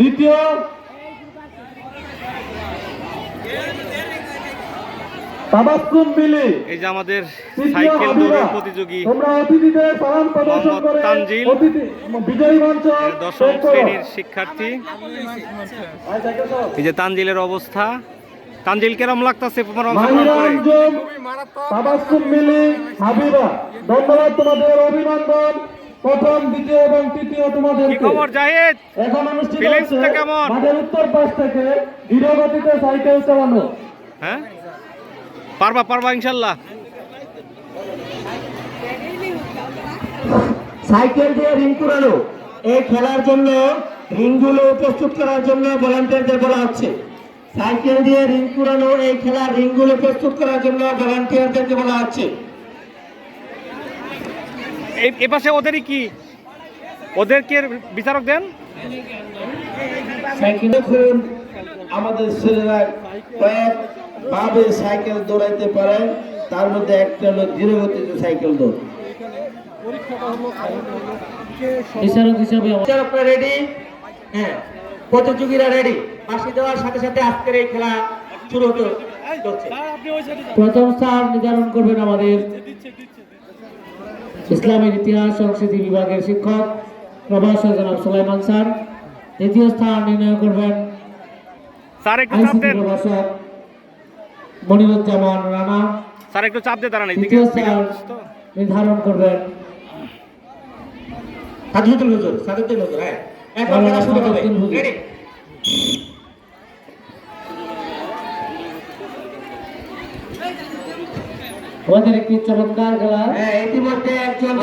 দ্বিতীয় এই যে আমাদের সাইকেল দৌড়ের প্রতিযোগী মোহাম্মদ তানজিল। দশম শ্রেণির শিক্ষার্থী। এই যে তানজিলের অবস্থা। তানজিল কেরম লাগতাছে তোমার অংশগ্রহণ করে? ধন্যবাদ তোমাদের অভিনন্দন। প্রথম দ্বিতীয় এবং তৃতীয় তোমাদের খবর জাহিদ? এখন অনুষ্ঠিত হচ্ছে কেমন? মাঠের উত্তর পাশ থেকে ধীরগতিতে সাইকেল চালানো। হ্যাঁ? পারবা পারবা ইনশাল্লাহ। সাইকেল দিয়ে রিং কুড়ানো এই খেলার জন্য রিংগুলো প্রস্তুত করার জন্য ভলান্টিয়ারদের বলা হচ্ছে। সাইকেল দিয়ে রিং কুড়ানো এই খেলার রিংগুলো প্রস্তুত করার জন্য ভলান্টিয়ারদেরকে বলা হচ্ছে। এই এপাশে ওদেরই কি? ওদেরকে বিচারক দেন। সাইকেল দেখুন আমাদের ছেলেরা কয়েক ভাবে সাইকেল দৌড়াইতে পারে তার মধ্যে একটা হলো ধীরগতিতে সাইকেল দৌড়। বিচারক হিসাবে রেডি হ্যাঁ প্রতিযোগীরা রেডি ফাঁসি দেওয়ার সাথে সাথে আজকের এই খেলা শুরু হতে প্রথম স্থান নির্ধারণ করবেন আমাদের ইসলামের ইতিহাস সংস্কৃতি বিভাগের শিক্ষক প্রভাষক জনাব সুলাইমান স্যার। দ্বিতীয় স্থান নির্ণয় করবেন স্যার একটু চাপ আইসিটি দেন। প্রভাষক মনিরুজ্জামান রানা। স্যার একটু চাপ দিয়ে দাঁড়ান তৃতীয় স্থান নির্ধারণ করবেন সাদুদ্দিন হুজুর সাদুদ্দিন হুজুর হ্যাঁ। একবার শুরু হবে রেডি আমাদের একটি চমৎকার খেলা। হ্যাঁ ইতিমধ্যে একজন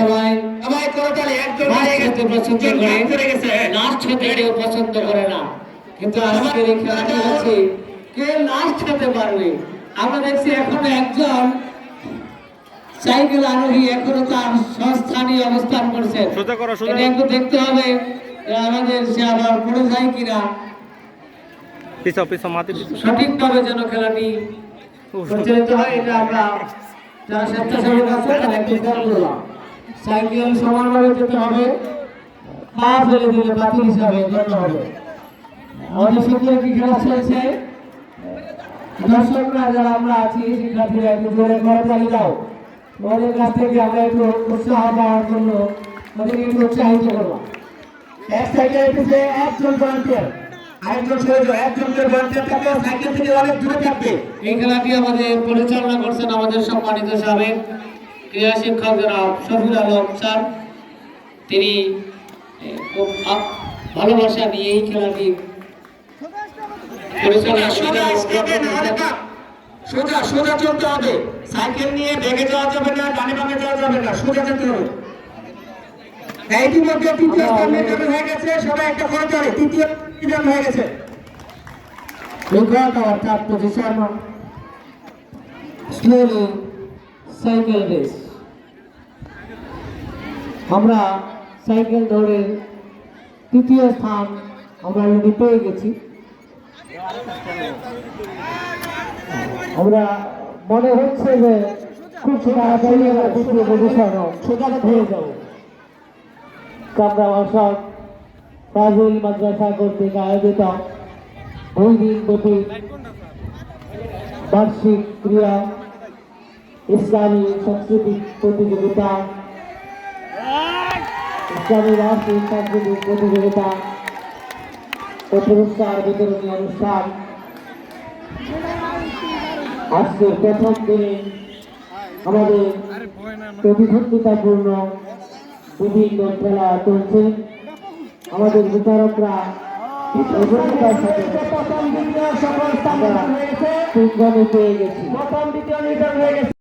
সবাই সবাই করতালি একজন হারিয়ে গেছে পছন্দ করে। বাদ পড়ে গেছে। লাস্ট হতে কেউ পছন্দ করে না। কিন্তু আজকের এই খেলাটি হচ্ছে কে লাস্ট হতে পারবে? আমরা দেখছি এখনও একজন সাইকেল আরোহী এখনও তার সংস্থানে অবস্থান করছে। এটা একটু দেখতে হবে আমাদের সে আবার পড়ে যায় কিনা। সঠিকভাবে যেন খেলাটি পরিচালিত হয়, এটা আমরা যারা স্বেচ্ছাসেবক আছে তারা খেয়াল করলাম সাইকেল সমানভাবে যেতে হবে। পা ফেলে দিলে বাতিল হিসাবে গণ্য হবে। আমাদের সত্যি একটি খেলা চলছে? দর্শকরা, যারা আমরা আছি, শিক্ষার্থীরা, একটু জোরে চালিয়ে যাও তোমাদের কাছ থেকে আমরা একটু উৎসাহ পাওয়ার জন্য আমাদেরকে একটু উৎসাহিত করলাম। এক সাইকেল পিছে একজন ভলান্টিয়ার এই খেলাটি আমাদের পরিচালনা করছেন আমাদের সম্মানিত সাবেক ক্রীড়া শিক্ষক জনাব শফিল আলম স্যার। তিনি খুব ভালোবাসা নিয়ে এই খেলাটি পরিচালনা সোজা। সোজা সোজা চলতে হবে। সাইকেল নিয়ে বেগে যাওয়া যাবে না ডানে বামে যাওয়া যাবে না সোজা যেতে হবে। ইতিমধ্যে তৃতীয় স্থান নির্ধারণ হয়ে গেছে। সবাই একটা করে তৃতীয় নির্ধারণ হয়ে গেছে। at our top position. Slowly cycle আমরা সাইকেল দৌড়ের তৃতীয় স্থান আমরা অলরেডি পেয়ে গেছি। আমরা মনে হচ্ছে যে খুব তাড়াতাড়ি আমরা তৃতীয় পজিশন সোজা হয়ে যাব। কামরা অশোক মাদ্রাসা কর্তৃক আয়োজিত দুই দিন ব্যাপী বার্ষিক ক্রিয়া ইসলামী সাংস্কৃতিক প্রতিযোগিতা, ইসলামী বার্ষিক সাংস্কৃতিক প্রতিযোগিতা ও পুরস্কার বিতরণী অনুষ্ঠান। আজকের প্রথম দিনে আমাদের প্রতিদ্বন্দ্বিতাপূর্ণ বিভিন্ন খেলা চলছে আমাদের বিচারকরা প্রথম দ্বিতীয় নির্ধারণ হয়ে গেছে।